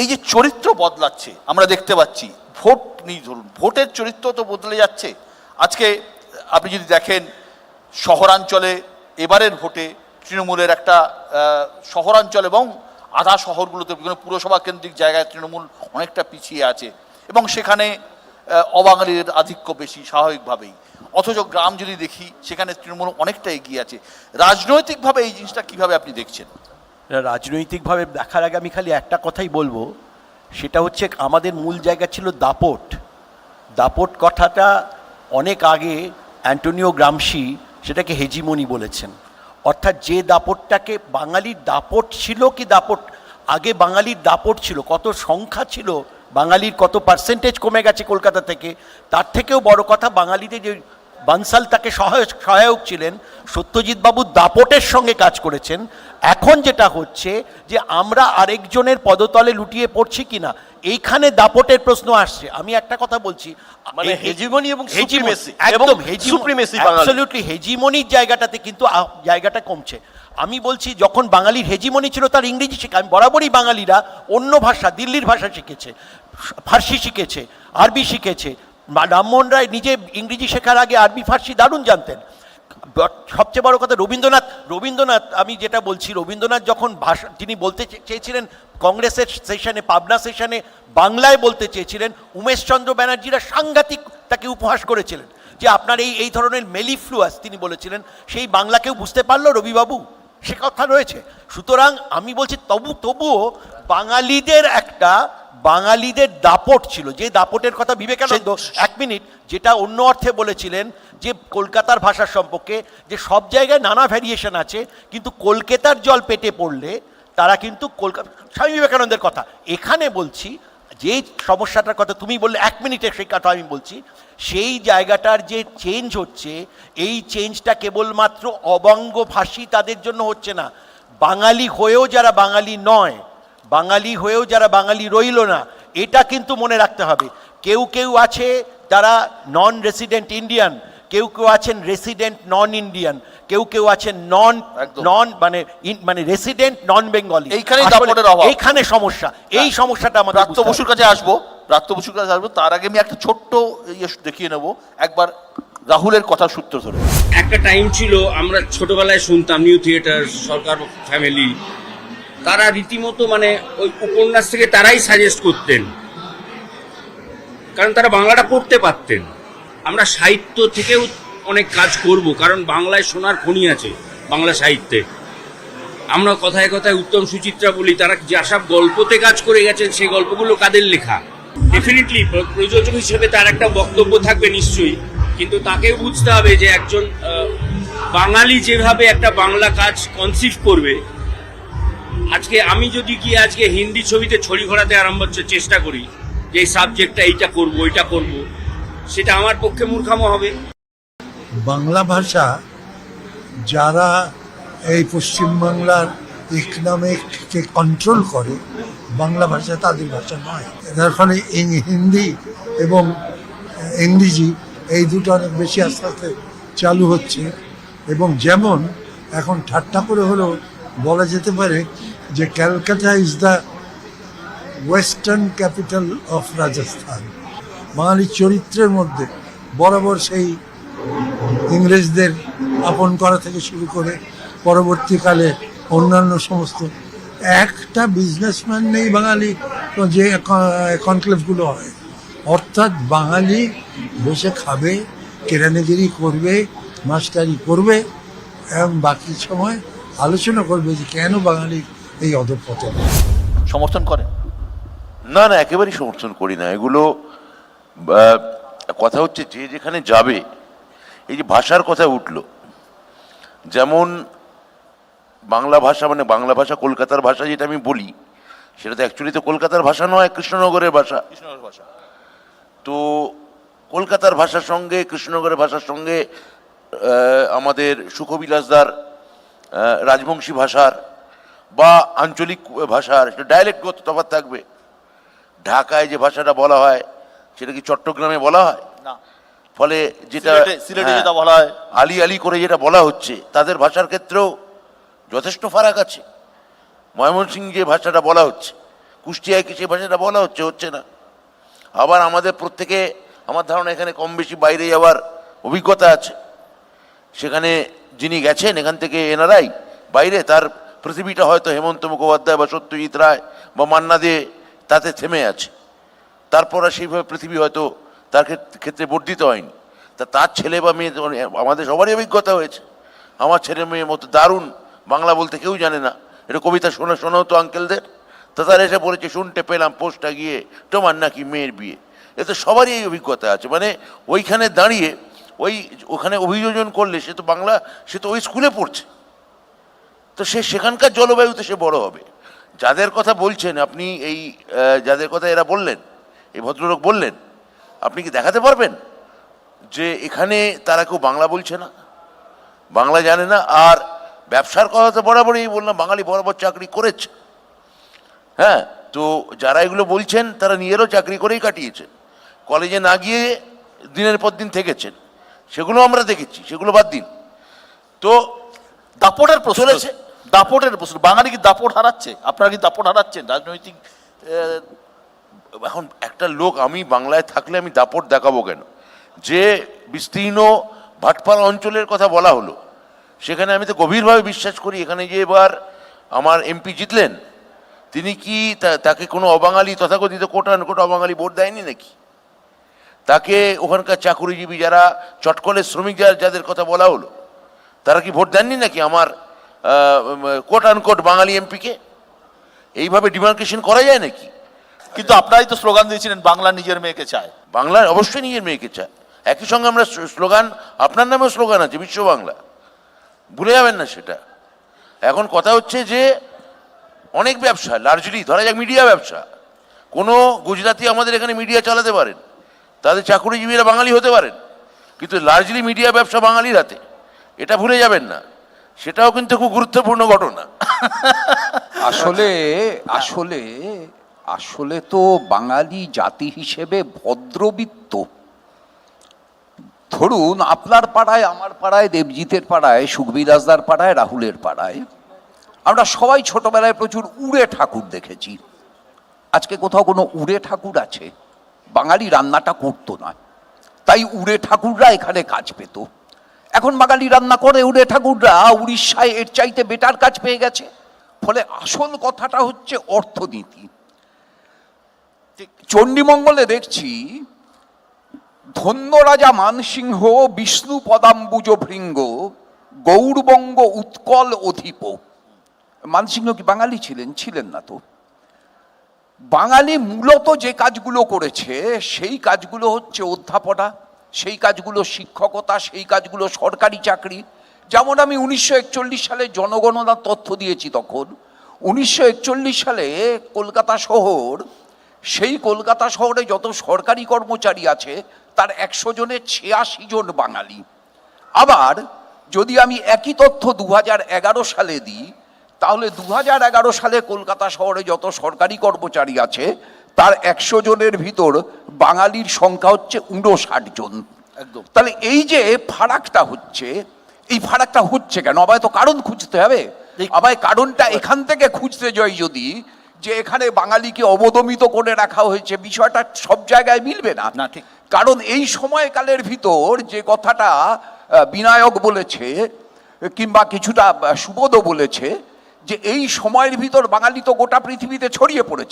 এই যে চরিত্র বদলাচ্ছে, আমরা দেখতে পাচ্ছি, ভোট নিয়ে ধরুন, ভোটের চরিত্র তো বদলে যাচ্ছে। আজকে আপনি যদি দেখেন, শহরাঞ্চলে এবারের ভোটে তৃণমূলের একটা শহরাঞ্চল এবং আধা শহরগুলোতে, বিভিন্ন পুরসভা কেন্দ্রিক জায়গায় তৃণমূল অনেকটা পিছিয়ে আছে এবং সেখানে অবাঙালির আধিক্য বেশি স্বাভাবিকভাবেই। অথচ গ্রাম যদি দেখি, সেখানে তৃণমূল অনেকটা এগিয়ে আছে। রাজনৈতিকভাবে এই জিনিসটা কীভাবে আপনি দেখছেন? রাজনৈতিকভাবে দেখার আগে আমি খালি একটা কথাই বলব। সেটা হচ্ছে আমাদের মূল জায়গা ছিল দাপট। দাপট কথাটা অনেক আগে অ্যান্টোনিও গ্রামসি সেটাকে হেজিমনি বলেছেন। অর্থাৎ যে দাপটটাকে বাঙালির দাপট ছিল কি দাপট? আগে বাঙালির দাপট ছিল, কত সংখ্যা ছিল, বাঙালির কত পার্সেন্টেজ কমে গেছে কলকাতা থেকে, তার থেকেও বড় কথা বাঙালিদের যে বানসাল তাকে সহায়ক সহায়ক ছিলেন। সত্যজিৎ বাবু দাপটের সঙ্গে কাজ করেছেন। এখন যেটা হচ্ছে যে আমরা আরেকজনের পদতলে লুটিয়ে পড়ছি কিনা এইখানে দাপটের প্রশ্ন আসছে। আমি একটা কথা বলছি মানে এই- এবং একদম অ্যাবসলিউটলি হেজিমনির জায়গাটাতে কিন্তু জায়গাটা কমছে। আমি বলছি যখন বাঙালির হেজিমনি ছিল তার ইংরেজি শেখা আমি বরাবরই বাঙালিরা অন্য ভাষা দিল্লির ভাষা শিখেছে ফার্সি শিখেছে আরবি শিখেছে রামমোহন রায় নিজে ইংরেজি শেখার আগে আরবি, ফার্সি দারুণ জানতেন। সবচেয়ে বড় কথা রবীন্দ্রনাথ রবীন্দ্রনাথ, আমি যেটা বলছি, রবীন্দ্রনাথ যখন ভাষা তিনি বলতে চেয়েছিলেন, কংগ্রেসের সেশনে, পাবনা সেশনে বাংলায় বলতে চেয়েছিলেন উমেশচন্দ্র ব্যানার্জিরা সাংঘাতিক তাকে উপহাস করেছিলেন। যে আপনার এই এই ধরনের মেলিফ্লুয়াস, তিনি বলেছিলেন, সেই বাংলাকেও বুঝতে পারল রবিবাবু, সে কথা রয়েছে। সুতরাং আমি বলছি, তবু, তবুও বাঙালিদের একটা বাঙালিদের দাপট ছিল। যে দাপটের কথা বিবেকানন্দ এক মিনিট যেটা অন্য অর্থে বলেছিলেন যে কলকাতার ভাষার সম্পর্কে যে সব জায়গায় নানা ভ্যারিয়েশন আছে কিন্তু কলকাতার জল পেটে পড়লে তারা কিন্তু কলকাতা স্বামী বিবেকানন্দের কথা। এখানে বলছি যে সমস্যাটার কথা তুমি বললে এক মিনিটে সেই কথা আমি বলছি সেই জায়গাটার যে চেঞ্জ হচ্ছে এই চেঞ্জটা কেবলমাত্র অবঙ্গভাষী তাদের জন্য হচ্ছে না। বাঙালি হয়েও যারা বাঙালি নয় বাঙালি হয়েও যারা বাঙালি রইল না এটা কিন্তু মনে রাখতে হবে। কেউ কেউ আছে তারা নন রেসিডেন্ট ইন্ডিয়ান কেউ কেউ আছেন রেসিডেন্ট নন ইন্ডিয়ান কেউ কেউ আছেন নন নন মানে মানে রেসিডেন্ট নন বেঙ্গলি দাপটের এইখানে সমস্যা এই সমস্যাটা আমাদের প্রাপ্ত বসুর কাছে আসব প্রাপ্ত বসুর কাছে আসব তার আগে আমি একটা ছোট্ট ইয়ে দেখিয়ে নেব। একবার রাহুলের কথা সূত্র ধরে। একটা টাইম ছিল আমরা ছোটবেলায় শুনতাম নিউ থিয়েটার সরকার ফ্যামিলি তারা রীতিমতো মানে ওই উপন্যাস থেকে তারাই সাজেস্ট করতেন। কারণ তারা বাংলাটা পড়তে পারতেন। আমরা সাহিত্য থেকেও অনেক কাজ করব, কারণ বাংলায় সোনার খনি আছে বাংলা সাহিত্যে। আমরা কথায় কথায় উত্তম সুচিত্রা বলি, তারা যেসব গল্পতে কাজ করে গেছেন, সেই গল্পগুলো কাদের লেখা? ডেফিনেটলি প্রযোজক হিসেবে তার একটা বক্তব্য থাকবে নিশ্চয়ই, কিন্তু তাকেও বুঝতে হবে যে একজন বাঙালি যেভাবে একটা বাংলা কাজ কনসিভ করবে আজকে আমি যদি গিয়ে আজকে হিন্দি ছবিতে ছড়ি ঘোরাতে আরম্ভ চেষ্টা করি যে এই সাবজেক্টটা এইটা করব, ওইটা করব, সেটা আমার পক্ষে মূর্খামো হবে। বাংলা ভাষা যারা এই পশ্চিমবাংলার ইকনমিককে কন্ট্রোল করে, বাংলা ভাষা তাদের ভাষা নয়। যার ফলে হিন্দি এবং ইংরেজি এই দুটো অনেক বেশি আস্তে আস্তে চালু হচ্ছে। এবং যেমন এখন ঠাট্টা করে হলেও বলা যেতে পারে যে Calcutta is the western capital of Rajasthan. বাঙালির চরিত্রের মধ্যে বরাবর সেই ইংরেজদের আপন করা থেকে শুরু করে পরবর্তীকালে অন্যান্য সমস্ত। একটা বিজনেসম্যান নেই বাঙালি যে কনক্লেভগুলো হয়। অর্থাৎ বাঙালি বসে খাবে, কেরানিগিরি করবে মাস্টারি করবে, এবং বাকি সময় আলোচনা করবে যে কেন বাঙালি এই অধপতন সমর্থন করেন? না না একেবারেই সমর্থন করি না। এগুলো কথা হচ্ছে যে যেখানে যাবে এই যে ভাষার কথা উঠল যেমন বাংলা ভাষা মানে বাংলা ভাষা কলকাতার ভাষা যেটা আমি বলি সেটা তো অ্যাকচুয়ালি তো কলকাতার ভাষা নয় কৃষ্ণনগরের ভাষা। কৃষ্ণনগর ভাষা। তো কলকাতার ভাষার সঙ্গে কৃষ্ণনগরের ভাষার সঙ্গে আমাদের সুখবিলাসদার রাজবংশী ভাষার বা আঞ্চলিক ভাষার একটা ডায়ালেক্টগত তফাৎ থাকবে। ঢাকায় যে ভাষাটা বলা হয় সেটা কি চট্টগ্রামে বলা হয়? না। ফলে যেটা সিলেটে- সিলেটে যেটা বলা হয়। আলি আলি করে যেটা বলা হচ্ছে তাদের ভাষার ক্ষেত্রেও যথেষ্ট ফারাক আছে। ময়মনসিং যে ভাষাটা বলা হচ্ছে কুষ্টিয়ায় কি সেই ভাষাটা বলা হচ্ছে হচ্ছে না। আবার আমাদের প্রত্যেকে আমার ধারণা এখানে কম বেশি বাইরে যাওয়ার অভিজ্ঞতা আছে। সেখানে যিনি গেছেন এখান থেকে এনারাই বাইরে তার পৃথিবীটা হয়তো হেমন্ত মুখোপাধ্যায় বা সত্যজিৎ রায় বা মান্না দে তাতে থেমে আছে। তারপর সেইভাবে পৃথিবী হয়তো তার ক্ষেত- ক্ষেত্রে বর্ধিত হয়নি। তা তার ছেলে বা মেয়ে আমাদের সবারই অভিজ্ঞতা হয়েছে। আমার ছেলে মেয়ে মতো দারুণ বাংলা বলতে কেউ জানে না। এটা কবিতা শোনা, শোনাও তো আঙ্কেলদের। তা তারা এসে বলেছে, শুনতে পেলাম পোস্টটা গিয়ে তোমার নাকি মেয়ের বিয়ে। এতে সবারই এই অভিজ্ঞতা আছে। মানে ওইখানে দাঁড়িয়ে ওই, ওখানে অভিযোজন করলে সে তো বাংলা, সে তো ওই স্কুলে পড়ছে। তো সে সেখানকার জলবায়ুতে সে বড় হবে। যাদের কথা বলছেন আপনি এই যাদের কথা এরা বললেন এই ভদ্রলোক বললেন আপনি কি দেখাতে পারবেন যে এখানে তারা কেউ বাংলা বলছে না? বাংলা জানে না আর ব্যবসার কথা তো বরাবরই বললাম বাঙালি বরাবর চাকরি করেছে। হ্যাঁ তো যারা এগুলো বলছেন তারা নিজেরও চাকরি করেই কাটিয়েছেন। কলেজে না গিয়ে দিনের পর দিন থেকেছেন। সেগুলো আমরা দেখেছি সেগুলো বাদ দিন। তো দাপটের প্রশ্ন। দাপটের প্রশ্ন। বাঙালি কি দাপট হারাচ্ছে? আপনারা কি দাপট হারাচ্ছেন? রাজনৈতিক এখন একটা লোক আমি বাংলায় থাকলে আমি দাপট দেখাবো কেন? যে বিস্তীর্ণ ভাটপাড়া অঞ্চলের কথা বলা হলো, সেখানে আমি তো গভীরভাবে বিশ্বাস করি। এখানে যে এবার আমার এমপি জিতলেন। তিনি কি তাকে কোনো অবাঙালি তথাকথিত কোটান কোটা অবাঙালি ভোট দেয়নি নাকি? তাকে ওখানকার চাকুরিজীবী যারা, চটকলের শ্রমিক যাদের কথা বলা হলো, তারা কি ভোট দেননি নাকি? আমার কোট আনকোট বাঙালি এমপিকে? এইভাবে ডিমার্কেশন করা যায় নাকি? কিন্তু আপনারাই তো স্লোগান দিয়েছিলেন বাংলা নিজের মেয়েকে চায়। বাংলা অবশ্যই নিজের মেয়েকে চায়। একই সঙ্গে আমরা স্লোগান আপনার নামেও স্লোগান আছে বিশ্ব বাংলা। ভুলে যাবেন না সেটা। এখন কথা হচ্ছে যে অনেক ব্যবসা লার্জলি ধরা যাক মিডিয়া ব্যবসা। কোনো গুজরাতি আমাদের এখানে মিডিয়া চালাতে পারেন। তাদের চাকুরিজীবীরা বাঙালি হতে পারেন। কিন্তু লার্জলি মিডিয়া ব্যবসা বাঙালির হাতে। এটা ভুলে যাবেন না। সেটাও কিন্তু খুব গুরুত্বপূর্ণ ঘটনা। আসলে আসলে আসলে তো বাঙালি জাতি হিসেবে ভদ্রবিত্ত। ধরুন, আপনার পাড়ায়, আমার পাড়ায়, দেবজিতের পাড়ায় সুখবিলাসদার পাড়ায়, রাহুলের পাড়ায়, আমরা সবাই ছোটবেলায় প্রচুর উড়ে ঠাকুর দেখেছি। আজকে কোথাও কোনো উড়ে ঠাকুর আছে? বাঙালি রান্নাটা করতো না। তাই উড়ে ঠাকুররা এখানে কাজ পেত। এখন বাঙালি রান্না করে, উড়ে ঠাকুররা, উড়িষ্যায় এর চাইতে বেটার কাজ পেয়ে গেছে। ফলে আসল কথাটা হচ্ছে অর্থনীতি। চণ্ডীমঙ্গলে দেখছি ধন্য রাজা মানসিংহ, বিষ্ণু পদাম্বুজ ভৃঙ্গ গৌরবঙ্গ উৎকল অধিপ। মানসিংহ কি বাঙালি ছিলেন? ছিলেন না তো। বাঙালি মূলত যে কাজগুলো করেছে, সেই কাজগুলো হচ্ছে অধ্যাপনা। সেই কাজগুলো শিক্ষকতা, সেই কাজগুলো সরকারি চাকরি। যেমন আমি উনিশশো একচল্লিশ সালে জনগণনার তথ্য দিয়েছি তখন। উনিশশো একচল্লিশ সালে কলকাতা শহর, সেই কলকাতা শহরে যত সরকারি কর্মচারী আছে, তার একশো জনের ছিয়াশি জন বাঙালি। আবার যদি আমি একই তথ্য দু হাজার এগারো সালে দিই, তাহলে দু হাজার এগারো সালে কলকাতা শহরে যত সরকারি কর্মচারী আছে, তার একশো জনের ভিতর বাঙালির সংখ্যা হচ্ছে উনষাট জন। একদম। তাহলে এই যে ফারাকটা হচ্ছে এই ফারাকটা হচ্ছে কেন আবার তো কারণ খুঁজতে হবে আবার কারণটা এখান থেকে খুঁজতে যাই যদি যে এখানে বাঙালিকে অবদমিত করে রাখা হয়েছে বিষয়টা সব জায়গায় মিলবে না না, ঠিক। কারণ এই সময়কালের ভিতর যে কথাটা বিনায়ক বলেছে কিংবা কিছুটা সুবোধও বলেছে যে এই সময়ের ভিতর বাঙালি তো গোটা পৃথিবীতে ছড়িয়ে পড়েছে